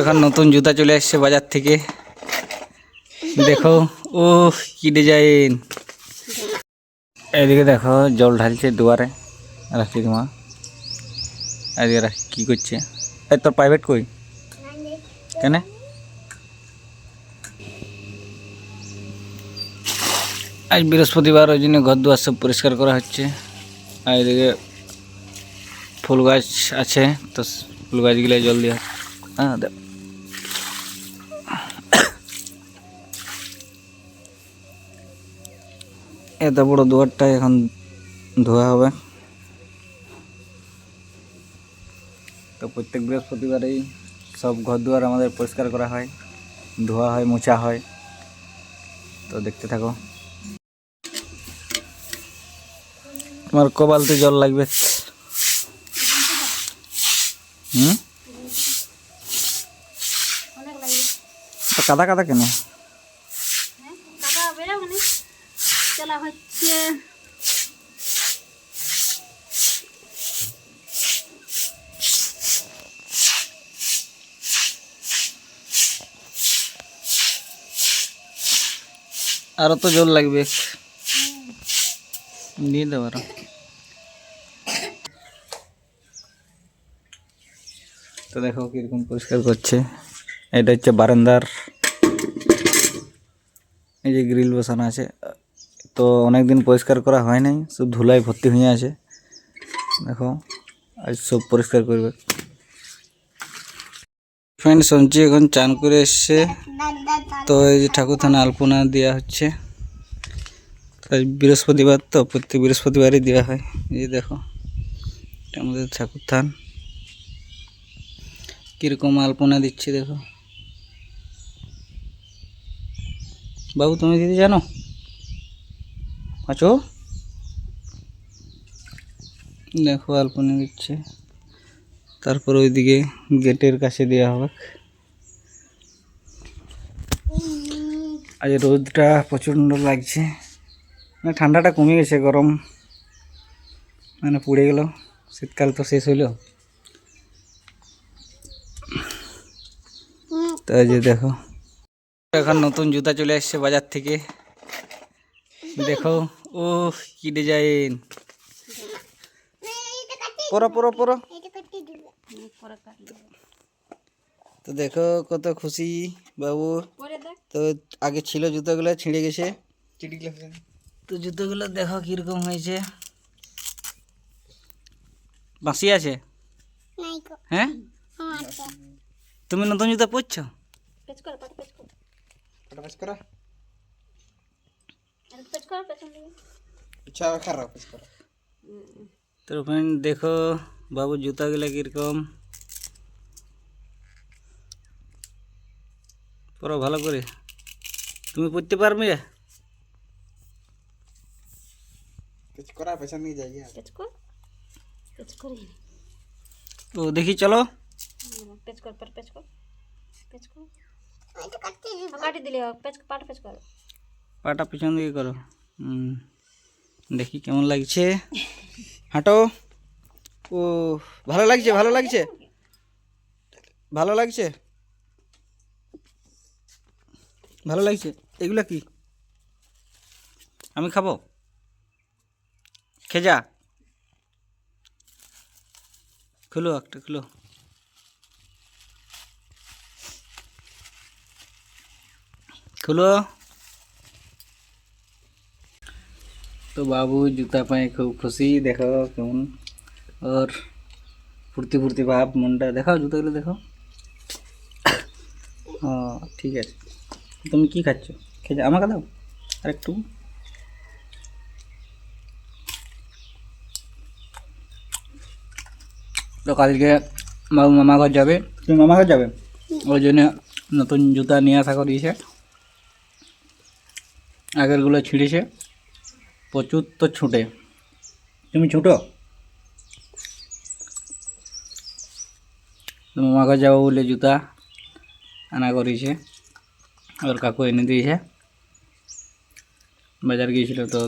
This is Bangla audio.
এখন নতুন জুতা চলে এসছে বাজার থেকে। দেখো ও কি ডিজাইন এদিকে দেখো, জল ঢালছে দুয়ারে রাখি মা এদিকে রাখি, কি করছে? এই তোর প্রাইভেট কই? কেন? আজ বৃহস্পতিবার, ওই জন্য ঘর দুয়ার সব পরিষ্কার করা হচ্ছে। আর এদিকে ফুল গাছ আছে, তো ফুল গাছগুলো জল দিয়ে হ্যাঁ এত বড় দুয়ারটা এখন ধোয়া হবে। তো প্রত্যেক বৃহস্পতিবারেই সব ঘর দুয়ার আমাদের পরিষ্কার করা হয়, ধোয়া হয়, মোছা হয়। তো দেখতে থাকো। তোমার কবালতে জল লাগবে। হুম? কাদা কাদা কেন? হ্যাঁ কাদা না হচ্ছে। আরও তো জল লাগবে। দিয়ে দেবো তো দেখো কীরকম পরিষ্কার করছে। এটা হচ্ছে বারান্দার। এই যে গ্রিল বসানো আছে। তো অনেক দিন পরিষ্কার করা হয় নাই, সব ধুলাই ভর্তি হয়ে আছে। দেখো, আজ সব পরিষ্কার করবে। ফ্রেন্ড সঞ্চি এখন চান করে এসছে। তো এই যে ঠাকুর থানা আলপনা দেওয়া হচ্ছে। আজ বৃহস্পতিবার তো, প্রত্যেক বৃহস্পতিবারই দেওয়া হয়। এই যে দেখো, এটা আমাদের ঠাকুর থান। কীরকম আলপনা দিচ্ছে দেখো। বাবু, তুমি দিদি জানো? আছো? দেখো, আলপনা দিচ্ছে। তারপর ওইদিকে গেটের কাছে দেওয়া হবে। আজ রোদটা প্রচণ্ড লাগছে। মানে ঠান্ডাটা কমে গেছে, গরম। মানে পুড়ে গেল। শীতকাল তো শেষ হইল। তো এই যে দেখো। এখন নতুন জুতা চলে এসছে বাজার থেকে। দেখো ও কি ডিজাইন পরো পরো পরো। তো দেখো কত খুশি বাবু। তো আগে ছিল জুতোগুলো ছিঁড়ে গেছে। তো জুতোগুলো দেখো কীরকম হয়েছে। বাঁশি আছে? হ্যাঁ? তুমি নতুন জুতো পরছো? পেচ কর পাটা পেচ কর আর পেচ কর পেছন দিকে তো ফ্রেন্ড দেখো বাবু জুতাগুলো কীরকম পরো ভালো করে তুমি পরতে পারবে পেচ কর পেচ কর তো দেখি চলো পেচ কর পর পেচ কর পেচ কর কাটি দিলে পেচ পাটা পেচ কর পাটা পিছন দিকে করো হুম দেখি কেমন লাগছে। হাঁটো। ও, ভালো লাগছে ভালো লাগছে? ভালো লাগছে? ভালো লাগছে? এগুলা কি? আমি খাব? খেজা? খুলো একটা, খুলো। খুলো। তো বাবু জুতা পায়ে খুব খুশি দেখো কেমন। ওর ফুর্তি ফুর্তি ভাব মনটা দেখাও জুতোগুলো দেখো। ও ঠিক আছে। তুমি কি খাচ্ছ? খেয়ে আমাকে দাও আর একটু তো কালকে বাবু মামা ঘর যাবে। তুমি মামা ঘর যাবে? ওই জন্য নতুন জুতা নিয়ে আসা করিয়েছে। আগেরগুলো ছিঁড়েছে। প্রচুর তো ছুটে। তুমি ছুটো? মামাকে যাব বলে জুতা আনা করেছে ওর কাকু এনে দিয়েছে। বাজার গিয়েছিল তো